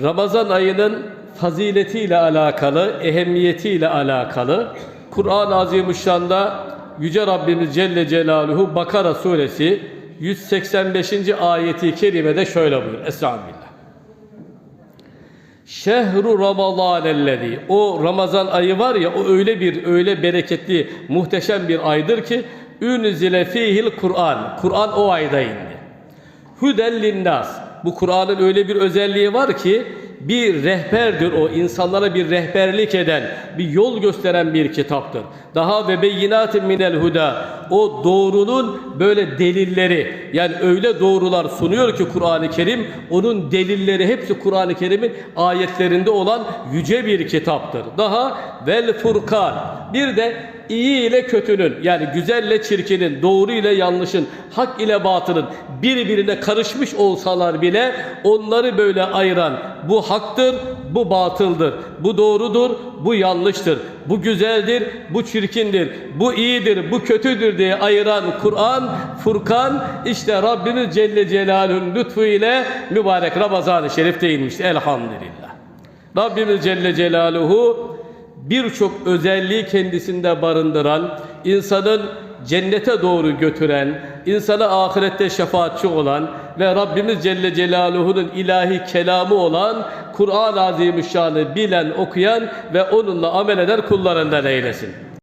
Ramazan ayının faziletiyle alakalı, ehemmiyetiyle alakalı Kur'an-ı Azimüşşan'da Yüce Rabbimiz Celle Celaluhu Bakara suresi 185. ayeti kerimede şöyle buyuruyor. Estağfirullah. Şehru Ramazanellezi o Ramazan ayı var ya o öyle bir öyle bereketli muhteşem bir aydır ki ünzile fihil Kur'an. Kur'an o ayda indi. Hüden linnas. Bu Kur'an'ın öyle bir özelliği var ki bir rehberdir o insanlara bir rehberlik eden, bir yol gösteren bir kitaptır. Daha ve beyinatin minel huda. O doğrunun böyle delilleri yani öyle doğrular sunuyor ki Kur'an-ı Kerim onun delilleri hepsi Kur'an-ı Kerim'in ayetlerinde olan yüce bir kitaptır. Daha vel furkan. Bir de iyi ile kötünün yani güzelle çirkinin, doğru ile yanlışın, hak ile batılın birbirine karışmış olsalar bile onları böyle ayıran bu haktır, bu batıldır, bu doğrudur, bu yanlıştır, bu güzeldir, bu çirkindir, bu iyidir, bu kötüdür diye ayıran Kur'an, Furkan işte Rabbimiz Celle Celaluhu'nun lütfu ile mübarek Ramazan-ı Şerif değinmişti elhamdülillah. Rabbimiz Celle Celaluhu birçok özelliği kendisinde barındıran, insanın cennete doğru götüren, insana ahirette şefaatçi olan ve Rabbimiz Celle Celaluhu'nun ilahi kelamı olan Kur'an-ı Azimüşşan'ı bilen, okuyan ve onunla amel eden kullarından eylesin.